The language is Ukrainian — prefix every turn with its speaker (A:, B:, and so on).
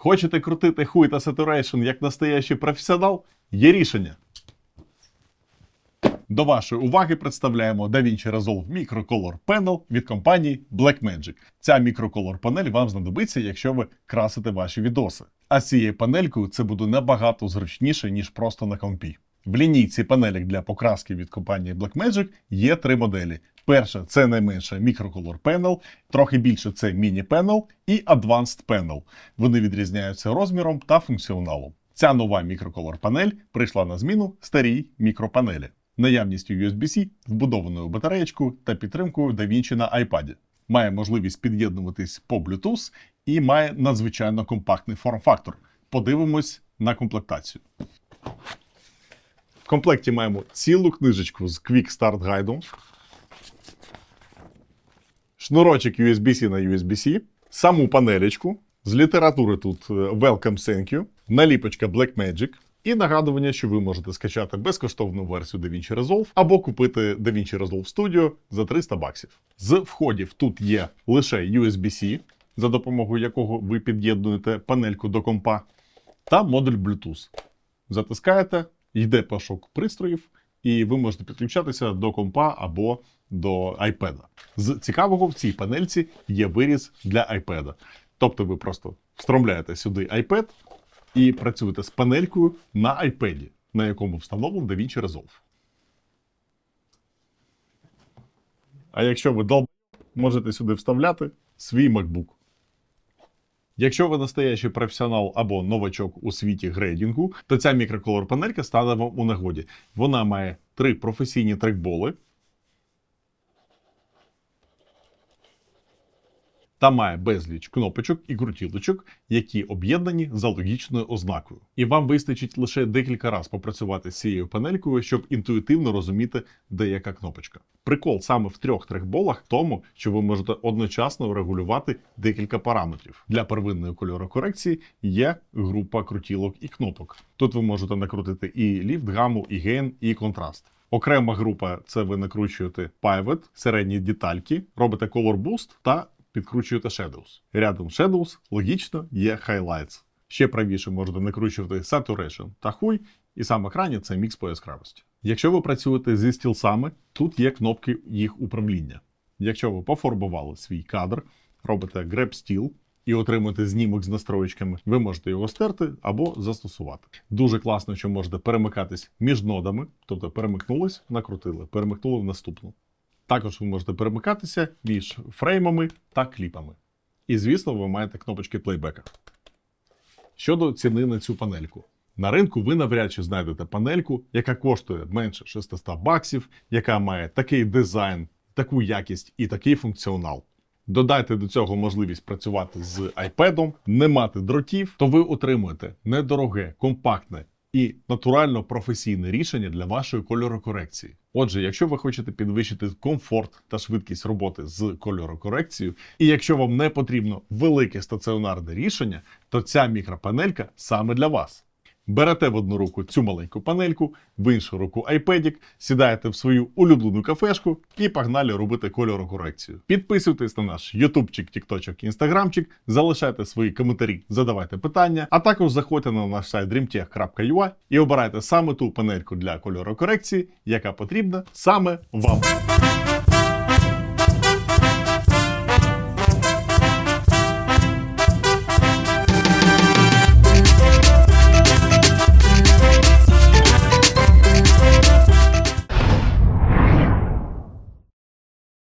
A: Хочете крутити хуй та saturation як настоящий професіонал? Є рішення. До вашої уваги представляємо DaVinci Resolve Microcolor Panel від компанії Blackmagic. Ця мікроколор панель вам знадобиться, якщо ви красите ваші відоси. А з цією панелькою це буде набагато зручніше, ніж просто на компі. В лінійці панелек для покраски від компанії Blackmagic є три моделі. Перша це найменша Microcolor Panel, трохи більше це Panel і Advanced Panel. Вони відрізняються розміром та функціоналом. Ця нова мікроколор панель прийшла на зміну старій мікропанелі, наявністю USB-C, вбудованою батареєчкою та підтримкою DaVinci на iPad. Має можливість під'єднуватись по Bluetooth і має надзвичайно компактний форм-фактор. Подивимось на комплектацію. В комплекті маємо цілу книжечку з Quick Start гайдом, шнурочок USB-C на USB-C, саму панелечку. З літератури тут е, Welcome Thank You, наліпочка Blackmagic і нагадування, що ви можете скачати безкоштовну версію DaVinci Resolve або купити DaVinci Resolve Studio за 300 баксів. З входів тут є лише USB-C, за допомогою якого ви під'єднуєте панельку до компа, та модуль Bluetooth. Затискаєте, йде пошук пристроїв, і ви можете підключатися до компа або до iPad. З цікавого в цій панельці є виріз для iPad. Тобто ви просто встромляєте сюди iPad і працюєте з панелькою на iPad, на якому встановлено DaVinci Resolve. А якщо ви долб, можете сюди вставляти свій MacBook. Якщо ви настоящий професіонал або новачок у світі грейдінгу, то ця мікроколор панелька стане вам у нагоді. Вона має три професійні трекболи. Та має безліч кнопочок і крутілочок, які об'єднані за логічною ознакою. І вам вистачить лише декілька разів попрацювати з цією панелькою, щоб інтуїтивно розуміти, де яка кнопочка. Прикол саме в трьох трекболах в тому, що ви можете одночасно регулювати декілька параметрів. Для первинної кольорокорекції є група крутілок і кнопок. Тут ви можете накрутити і ліфт, гаму, і гейн, і контраст. Окрема група це ви накручуєте pivot, середні детальки, робите color boost та підкручуєте Shadows. Рядом Shadows логічно є Highlights. Ще правіше можете накручувати Saturation та хуй, і сам екрані це мікс по яскравості. Якщо ви працюєте зі стілсами, тут є кнопки їх управління. Якщо ви пофарбували свій кадр, робите Grab Steel і отримуєте знімок з настроєчками, ви можете його стерти або застосувати. Дуже класно, що можете перемикатись між нодами, тобто перемикнулись, накрутили, перемикнули в наступну. Також ви можете перемикатися між фреймами та кліпами. І, звісно, ви маєте кнопочки плейбека. Щодо ціни на цю панельку. На ринку ви навряд чи знайдете панельку, яка коштує менше 600 баксів, яка має такий дизайн, таку якість і такий функціонал. Додайте до цього можливість працювати з iPad, не мати дротів, то ви отримуєте недороге, компактне і натурально професійне рішення для вашої кольорокорекції. Отже, якщо ви хочете підвищити комфорт та швидкість роботи з кольорокорекцією, і якщо вам не потрібно велике стаціонарне рішення, то ця мікропанелька саме для вас. Берете в одну руку цю маленьку панельку, в іншу руку iPad, сідаєте в свою улюблену кафешку і погнали робити кольорокорекцію. Підписуйтесь на наш ютубчик, тікточок, інстаграмчик, залишайте свої коментарі, задавайте питання, а також заходьте на наш сайт dreamtech.ua і обирайте саме ту панельку для кольорокорекції, яка потрібна саме вам.